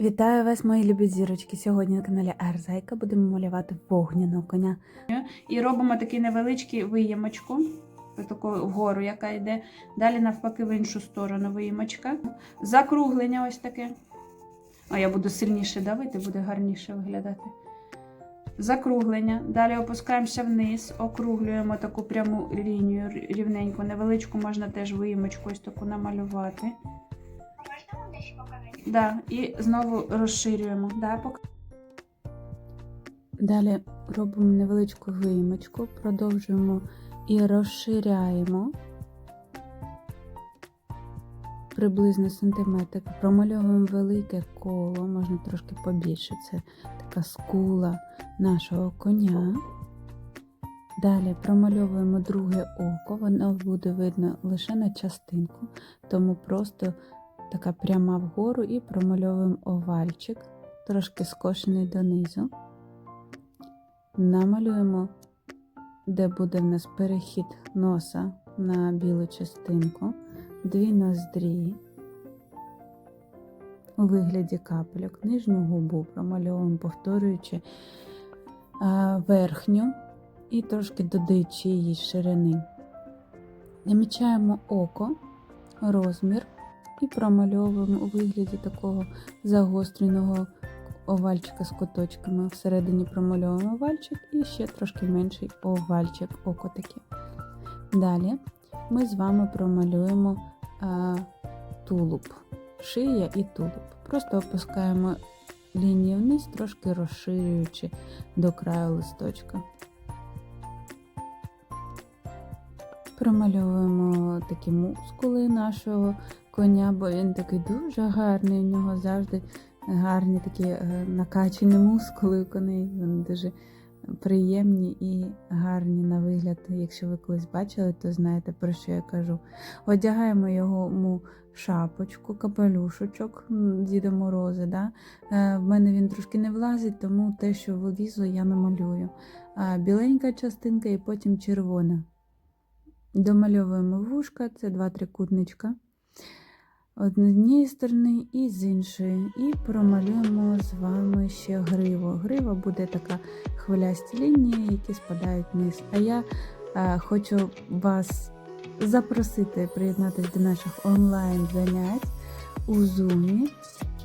Вітаю вас, мої любі зірочки. Сьогодні на каналі Арзайка будемо малювати вогняного коня. І робимо такий невеличкий виємочку, таку вгору, яка йде. Далі, навпаки, в іншу сторону виємочка. Закруглення ось таке. А я буду сильніше давити, буде гарніше виглядати. Закруглення. Далі опускаємося вниз, округлюємо таку пряму лінію рівненьку. Невеличку можна теж виємочку ось таку намалювати. Да, і знову розширюємо. Да, Далі робимо невеличку виїмочку, продовжуємо і розширяємо приблизно сантиметр. Промальовуємо велике коло, можна трошки побільше. Це така скула нашого коня. Далі промальовуємо друге око, воно буде видно лише на частинку, тому просто така пряма вгору і промальовуємо овальчик, трошки скошений донизу. Намалюємо, де буде в нас перехід носа на білу частинку, дві ноздрі у вигляді капельок, нижню губу промальовуємо, повторюючи верхню і трошки додаючи її ширини. Намічаємо око, розмір і промальовуємо у вигляді такого загостреного овальчика з куточками. Всередині промальовуємо овальчик і ще трошки менший овальчик, око таке. Далі ми з вами промалюємо а, тулуб, шия і тулуб. Просто опускаємо лінію вниз, трошки розширюючи до краю листочка. Промальовуємо такі мускули нашого коня, бо він такий дуже гарний. У нього завжди гарні такі е, накачані мускули у коней. Вони дуже приємні і гарні на вигляд. Якщо ви колись бачили, то знаєте про що я кажу. Одягаємо йому шапочку, капелюшечок Діда Морози. Да? Е, В мене він трошки не влазить, тому те, що вилізло, я намалюю. Біленька частинка і потім червона. Домальовуємо вушка, це два трикутничка однієї сторони і з іншої. І промалюємо з вами ще гриву. Грива буде така хвилясті лінії, які спадають вниз. А я е, хочу вас запросити приєднатися до наших онлайн-занять у Zoom,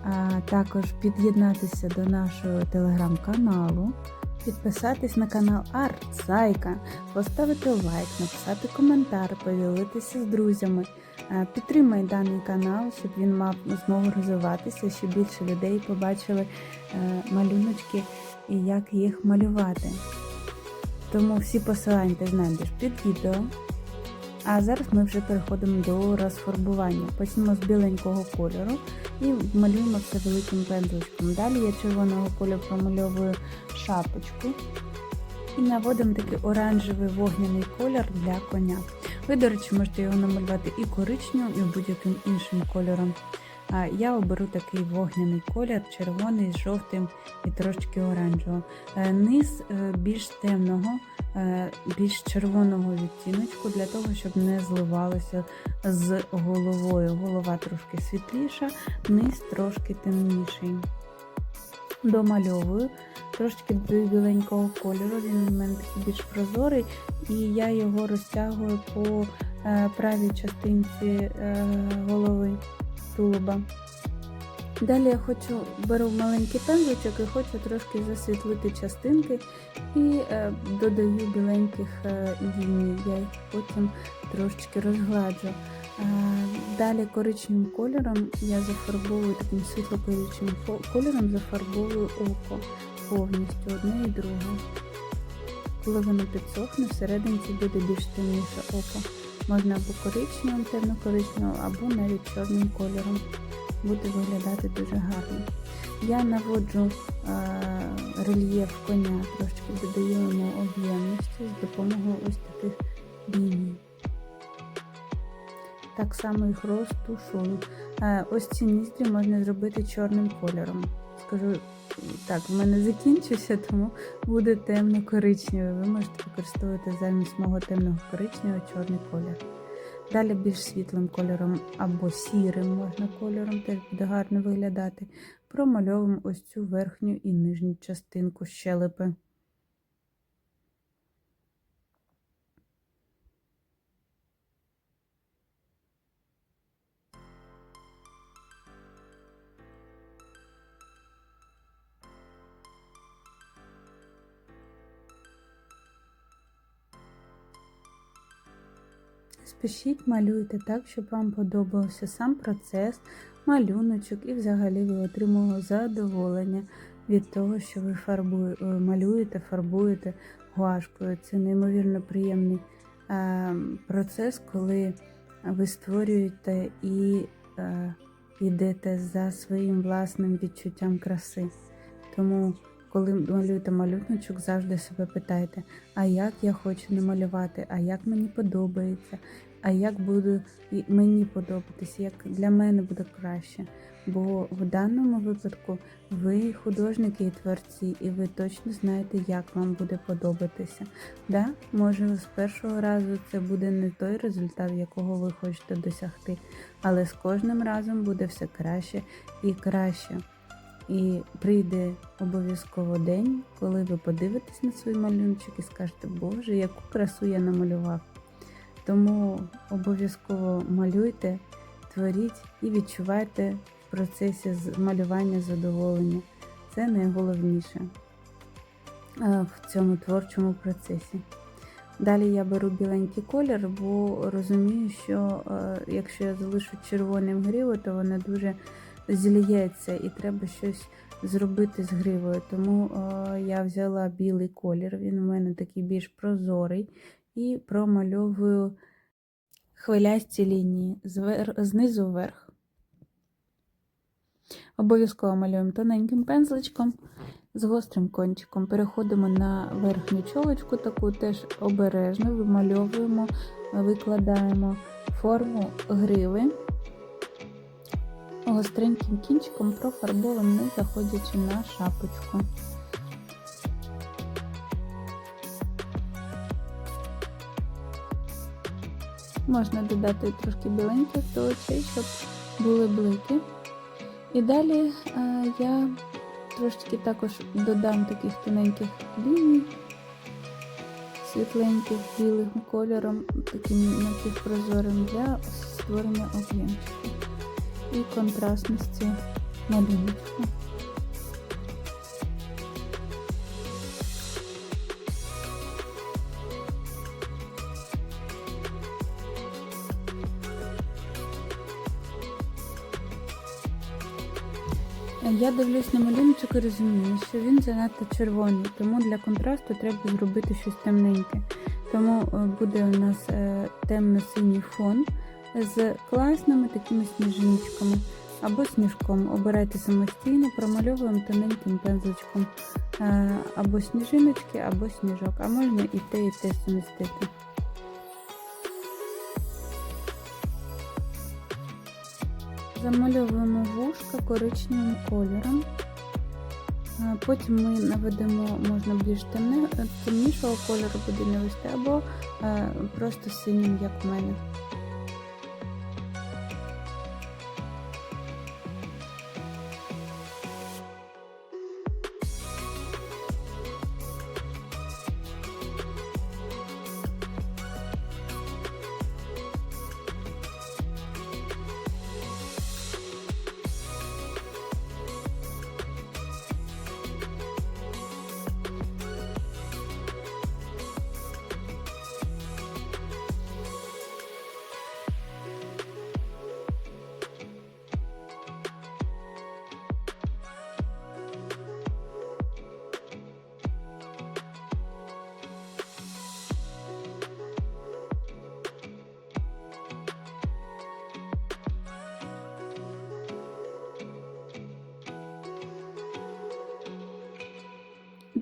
а також під'єднатися до нашого телеграм-каналу. Підписатись на канал Артсайка, поставити лайк, написати коментар, поділитися з друзями. Е, Підтримай даний канал, щоб він мав змогу розвиватися, щоб більше людей побачили е, малюночки і як їх малювати. Тому всі посилання ти знайдеш під відео. А зараз ми вже переходимо до розфарбування. Почнемо з біленького кольору і малюємо все великим пензличком. Далі я червоного кольору промальовую шапочку і наводимо такий оранжевий вогняний колір для коня. Ви, до речі, можете його намалювати і коричневим, і будь-яким іншим кольором. А Я оберу такий вогняний колір, червоний з жовтим і трошки оранжевим. Е, Низ е, більш темного, е, більш червоного відтіночку, для того, щоб не зливалося з головою. Голова трошки світліша, низ трошки темніший. Домальовую трошки біленького кольору, він у мене такий більш прозорий, і я його розтягую по правій частинці голови тулуба. Далі я хочу беру маленький пензличок і хочу трошки засвітлити частинки і е, додаю біленьких е, ліній. Я їх потім трошечки розгладжу. Е, Далі коричневим кольором я зафарбовую таким світло-коричневим кольором зафарбовую око повністю одне і друге. Коли воно підсохне, всередині буде більш темніше око. Можна або коричневим, темно-коричневим, або навіть чорним кольором. Буде виглядати дуже гарно. Я наводжу е, рельєф коня, трошки додаю йому об'ємності з допомогою ось таких ліній. Так само їх розтушую. Е, ось ці ніздрі можна зробити чорним кольором. Скажу так, в мене закінчився, тому буде темно-коричневий. Ви можете використовувати замість мого темного коричневого чорний колір. Далі більш світлим кольором або сірим можна кольором, теж буде гарно виглядати. Промальовуємо ось цю верхню і нижню частинку щелепи. Спішіть, малюйте так, щоб вам подобався сам процес, малюночок і взагалі ви отримали задоволення від того, що ви фарбує, е, малюєте, фарбуєте гуашкою. Це неймовірно приємний е, процес, коли ви створюєте і е, йдете за своїм власним відчуттям краси. Тому, коли малюєте малюночок, завжди себе питайте, а як я хочу намалювати, а як мені подобається, а як буду і мені подобатися, як для мене буде краще. Бо в даному випадку ви художники і творці, і ви точно знаєте, як вам буде подобатися. Да, може, з першого разу це буде не той результат, якого ви хочете досягти, але з кожним разом буде все краще і краще. І прийде обов'язково день, коли ви подивитесь на свій малюночок і скажете, Боже, яку красу я намалював. Тому обов'язково малюйте, творіть і відчувайте в процесі малювання задоволення. Це найголовніше е, в цьому творчому процесі. Далі я беру біленький колір, бо розумію, що е, якщо я залишу червоним гриву, то вона дуже зліється і треба щось зробити з гривою. Тому е, я взяла білий колір, він у мене такий більш прозорий, і промальовую хвилясті лінії знизу вверх. Обов'язково малюємо тоненьким пензличком з гострим кончиком. Переходимо на верхню чолочку, таку теж обережно вимальовуємо, викладаємо форму гриви. Гостреньким кінчиком профарбовуємо, не заходячи на шапочку. Можна додати трошки біленьких до очей, щоб були блики. І далі е, я трошки також додам таких тоненьких ліній, світленьких білим кольором, таким напівпрозорим для створення об'ємчиків і контрастності малюночку. Я дивлюсь на малюночок і розумію, що він занадто червоний, тому для контрасту треба зробити щось темненьке. Тому е, буде у нас е, темно-синій фон з класними такими сніжиночками або сніжком. Обирайте самостійно, промальовуємо тоненьким пензличком е, або сніжиночки, або сніжок, а можна і те, і те сумістити. Замальовуємо вушка коричневим кольором. Потім ми наведемо, можна більш темнішого кольору буде навести, або е, просто синім, як в мене.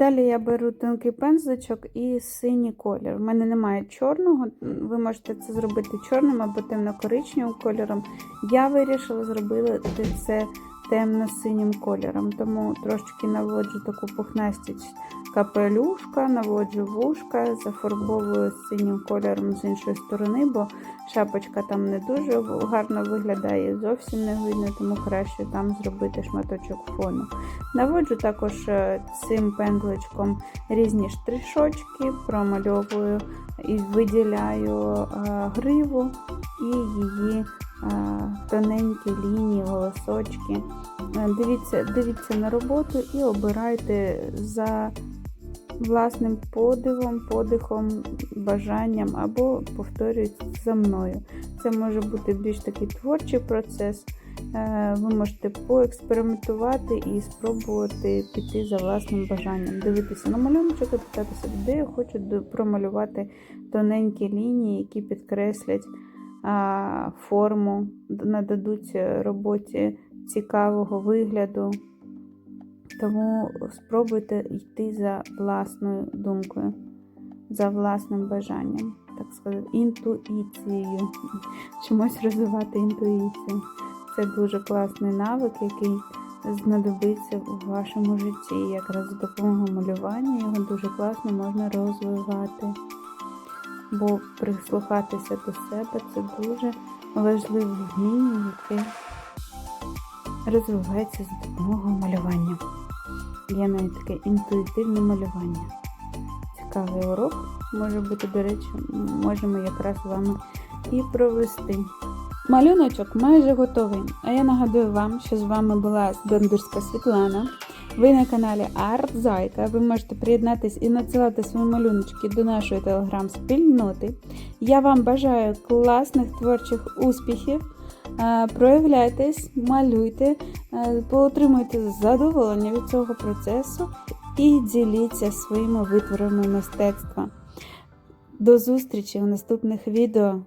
Далі я беру тонкий пензличок і синій колір. У мене немає чорного, ви можете це зробити чорним або темно-коричневим кольором. Я вирішила зробити це темно-синім кольором, тому трошки наводжу таку пухнастість капелюшка, наводжу вушка, зафарбовую синім кольором з іншої сторони, бо шапочка там не дуже гарно виглядає, зовсім не видно, тому краще там зробити шматочок фону. Наводжу також е, цим пензличком різні штришочки, промальовую і виділяю е, гриву і її е, тоненькі лінії, волосочки. Дивіться, дивіться на роботу і обирайте за власним подивом, подихом, бажанням або повторюйте за мною. Це може бути більш такий творчий процес. Е, Ви можете поекспериментувати і спробувати піти за власним бажанням, дивитися на малюночок і питатися, де я хочу промалювати тоненькі лінії, які підкреслять форму, нададуть роботі цікавого вигляду. Тому спробуйте йти за власною думкою, за власним бажанням, так сказати, інтуїцією. Чомусь розвивати інтуїцію. Це дуже класний навик, який знадобиться у вашому житті. Якраз за допомогою малювання його дуже класно можна розвивати. Бо прислухатися до себе це дуже важливе вміння, яке розвивається за допомогою малювання. Є навіть таке інтуїтивне малювання. Цікавий урок може бути, до речі, можемо якраз з вами і провести. Малюночок майже готовий. А я нагадую вам, що з вами була Бендурська Світлана. Ви на каналі Арт. Ви можете приєднатись і надсилати свої малюночки до нашої телеграм-спільноти. Я вам бажаю класних творчих успіхів. Е, Проявляйтесь, малюйте, е, поотримуйте задоволення від цього процесу і діліться своїми витворами мистецтва. До зустрічі в наступних відео.